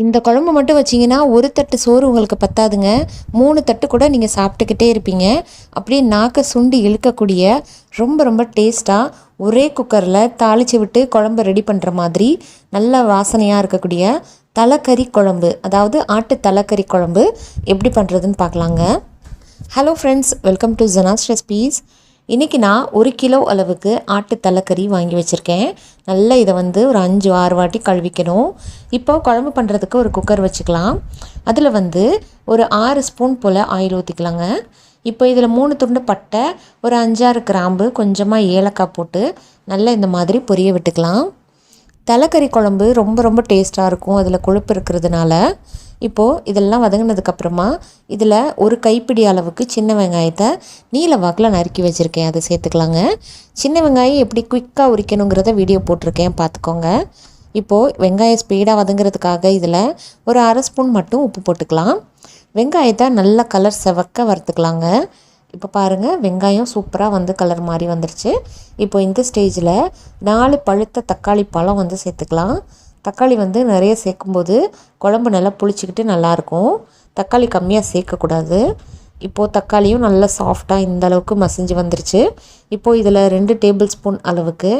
இந்த குழம்பு மட்டும் வச்சிங்கன்னா ஒரு தட்டு சோறு உங்களுக்கு பத்தாதுங்க. மூணு தட்டு கூட நீங்கள் சாப்பிட்டுக்கிட்டே இருப்பீங்க. அப்படியே நாக்கை சுண்டி இழுக்கக்கூடிய ரொம்ப ரொம்ப டேஸ்ட்டாக ஒரே குக்கரில் தாளித்து விட்டு குழம்பு ரெடி பண்ணுற மாதிரி நல்ல வாசனையாக இருக்கக்கூடிய தலைக்கறி குழம்பு அதாவது ஆட்டு தலைக்கறி குழம்பு எப்படி பண்ணுறதுன்னு பார்க்கலாங்க. Hello friends welcome to Jana's recipes இன்றைக்கி நான் ஒரு கிலோ அளவுக்கு ஆட்டு தலைக்கறி வாங்கி வச்சுருக்கேன். நல்லா இதை வந்து ஒரு அஞ்சு ஆறு வாட்டி கழுவிக்கணும். இப்போ குழம்பு பண்ணுறதுக்கு ஒரு குக்கர் வச்சுக்கலாம். அதில் வந்து ஒரு ஆறு ஸ்பூன் போல் ஆயில் ஊற்றிக்கலாங்க இப்போ இதில் மூணு துண்டு பட்டை ஒரு அஞ்சாறு கிராம்பு கொஞ்சமாக ஏலக்காய் போட்டு நல்லா இந்த மாதிரி பொரிய விட்டுக்கலாம். தலைக்கறி குழம்பு ரொம்ப ரொம்ப டேஸ்ட்டாக இருக்கும். அதில் கொழுப்பு இருக்கிறதுனால. இப்போது இதெல்லாம் வதங்கினதுக்கப்புறமா இதில் ஒரு கைப்பிடி அளவுக்கு சின்ன வெங்காயத்தை நீல வாக்கில் நறுக்கி வச்சுருக்கேன். அதை சேர்த்துக்கலாங்க. சின்ன வெங்காயம் எப்படி குயிக்காக உரிக்கணுங்கிறத வீடியோ போட்டிருக்கேன். பார்த்துக்கோங்க. இப்போது வெங்காயம் ஸ்பீடாக வதங்குறதுக்காக இதில் ஒரு அரை ஸ்பூன் மட்டும் உப்பு போட்டுக்கலாம். வெங்காயத்தை நல்ல கலர் செவக்க வறுத்துக்கலாங்க. இப்போ பாருங்கள் வெங்காயம் சூப்பராக வந்து கலர் மாதிரி வந்துருச்சு. இப்போ இந்த ஸ்டேஜில் நாலு பழுத்த தக்காளி பழம் வந்து சேர்த்துக்கலாம். தக்காளி வந்து நிறைய சேர்க்கும்போது குழம்பு நல்லா புளிச்சிக்கிட்டு நல்லாயிருக்கும் தக்காளி கம்மியாக சேர்க்கக்கூடாது. இப்போது தக்காளியும் நல்லா சாஃப்டாக இந்த அளவுக்கு மசிஞ்சு வந்துருச்சு. இப்போது இதில் ரெண்டு டேபிள் ஸ்பூன் அளவுக்கு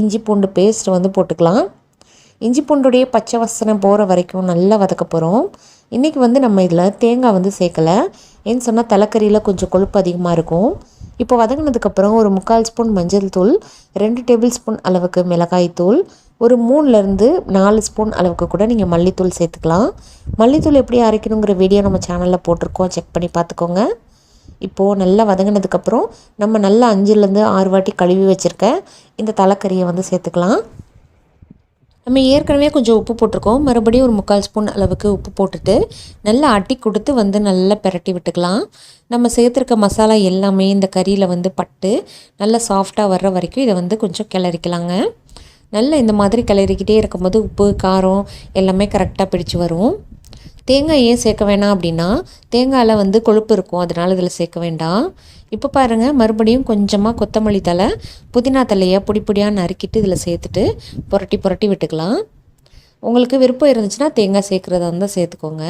இஞ்சி பூண்டு பேஸ்ட் வந்து போட்டுக்கலாம். இஞ்சி பூண்டுடைய பச்சை வசனம் போகிற வரைக்கும் நல்லா வதக்க போகிறோம் இன்றைக்கி வந்து நம்ம இதில் தேங்காய் வந்து சேர்க்கலை. ஏன்னு சொன்னால் தலைக்கறியில் கொஞ்சம் கொழுப்பு அதிகமாக இருக்கும். இப்போ வதங்கினதுக்கப்புறம் ஒரு முக்கால் ஸ்பூன் மஞ்சள் தூள் ரெண்டு டேபிள் ஸ்பூன் அளவுக்கு மிளகாய் தூள் ஒரு மூணுலேருந்து நாலு ஸ்பூன் அளவுக்கு கூட நீங்கள் மல்லித்தூள் சேர்த்துக்கலாம். மல்லித்தூள் எப்படி அரைக்கணுங்கிற வீடியோ நம்ம சேனலில் போட்டிருக்கோம். செக் பண்ணி பார்த்துக்கோங்க. இப்போது நல்லா வதங்கினதுக்கப்புறம் நம்ம நல்லா அஞ்சுலேருந்து ஆறு வாட்டி கழுவி வச்சுருக்க இந்த தலைக்கறியை வந்து சேர்த்துக்கலாம். நம்ம ஏற்கனவே கொஞ்சம் உப்பு போட்டிருக்கோம். மறுபடியும் ஒரு முக்கால் ஸ்பூன் அளவுக்கு உப்பு போட்டுட்டு நல்லா அட்டி கொடுத்து வந்து நல்லா பெரட்டி விட்டுக்கலாம். நம்ம சேர்த்துருக்க மசாலா எல்லாமே இந்த கறியில் வந்து பட்டு நல்லா சாஃப்டாக வர்ற வரைக்கும் இதை வந்து கொஞ்சம் கிளறிக்கலாங்க. நல்லா இந்த மாதிரி கிளறிக்கிட்டே இருக்கும்போது உப்பு காரம் எல்லாமே கரெக்டாக பிடிச்சி வரும். தேங்காய் ஏன் சேர்க்க வேணாம் அப்படின்னா தேங்காயில் வந்து கொழுப்பு இருக்கும் அதனால் இதில் சேர்க்க வேண்டாம். இப்போ பாருங்கள் மறுபடியும் கொஞ்சமாக கொத்தமல்லி தலை புதினா தலையை பொடி பொடியாக நறுக்கிட்டு இதில் சேர்த்துட்டு புரட்டி புரட்டி விட்டுக்கலாம். உங்களுக்கு விருப்பம் இருந்துச்சுன்னா தேங்காய் சேர்க்குறதா இருந்தால் சேர்த்துக்கோங்க.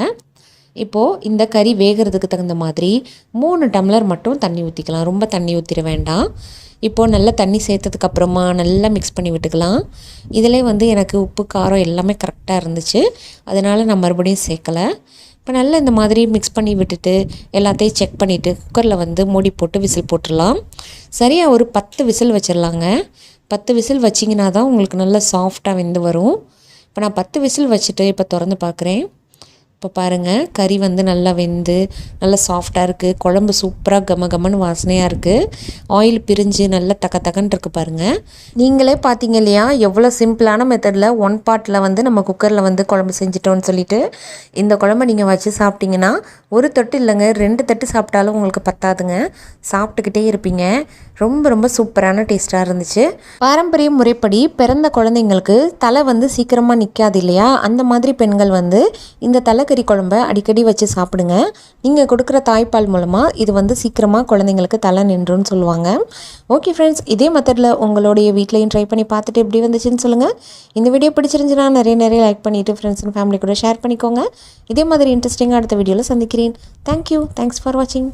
இப்போது இந்த கறி வேகிறதுக்கு தகுந்த மாதிரி மூணு டம்ளர் மட்டும் தண்ணி ஊற்றிக்கலாம் ரொம்ப தண்ணி ஊற்றிட வேண்டாம். இப்போது நல்லா தண்ணி சேர்த்ததுக்கப்புறமா நல்லா மிக்ஸ் பண்ணி விட்டுக்கலாம். இதிலே வந்து எனக்கு உப்பு காரம் எல்லாமே கரெக்டாக இருந்துச்சு. அதனால் நான் மறுபடியும் சேர்க்கலை. இப்போ நல்லா இந்த மாதிரி மிக்ஸ் பண்ணி விட்டுட்டு எல்லாத்தையும் செக் பண்ணிவிட்டு குக்கரில் வந்து மூடி போட்டு விசில் போட்டுடலாம். சரியாக ஒரு பத்து விசில் வச்சிடலாங்க. பத்து விசில் வச்சிங்கன்னா தான் உங்களுக்கு நல்லா சாஃப்டாக வெந்து வரும். இப்போ நான் பத்து விசில் வச்சுட்டு இப்போ திறந்து பார்க்குறேன். இப்போ பாருங்கள் கறி வந்து நல்லா வெந்து நல்லா சாஃப்டாக இருக்குது குழம்பு சூப்பராக கம கமன்னு வாசனையாக இருக்குது ஆயில் பிரிஞ்சு நல்லா தக்க தக்கன்னு இருக்குது பாருங்கள் நீங்களே பார்த்தீங்க இல்லையா எவ்வளோ சிம்பிளான மெத்தடில் ஒன் பார்ட்டில் வந்து நம்ம குக்கரில் வந்து குழம்பு செஞ்சிட்டோம்னு சொல்லிட்டு இந்த குழம்பு நீங்கள் வச்சு சாப்பிட்டீங்கன்னா ஒரு தொட்டு இல்லைங்க ரெண்டு தட்டு சாப்பிட்டாலும் உங்களுக்கு பத்தாதுங்க. சாப்பிட்டுக்கிட்டே இருப்பீங்க. ரொம்ப ரொம்ப சூப்பரான டேஸ்ட்டாக இருந்துச்சு. பாரம்பரிய முறைப்படி பிறந்த குழந்தைங்களுக்கு தலை வந்து சீக்கிரமாக நிற்காது இல்லையா? அந்த மாதிரி பெண்கள் வந்து இந்த தலைக்கறி குழம்ப அடிக்கடி வச்சு சாப்பிடுங்க. நீங்கள் கொடுக்குற தாய்ப்பால் மூலமாக இது வந்து சீக்கிரமாக குழந்தைங்களுக்கு தலை நின்றுன்னு சொல்லுவாங்க. ஓகே ஃப்ரெண்ட்ஸ் இதே மெத்தடில் உங்களுடைய வீட்லேயும் ட்ரை பண்ணி பார்த்துட்டு எப்படி வந்துச்சுன்னு சொல்லுங்கள் இந்த வீடியோ பிடிச்சிருந்துச்சுன்னா நிறைய நிறைய லைக் பண்ணிவிட்டு ஃப்ரெண்ட்ஸ் அண்ட் ஃபேமிலி கூட ஷேர் பண்ணிக்கோங்க. இதே மாதிரி இன்ட்ரெஸ்டிங்காக அடுத்த வீடியோவில் சந்திக்கிறேன். தேங்க்யூ தேங்க்ஸ் ஃபார் வாட்சிங்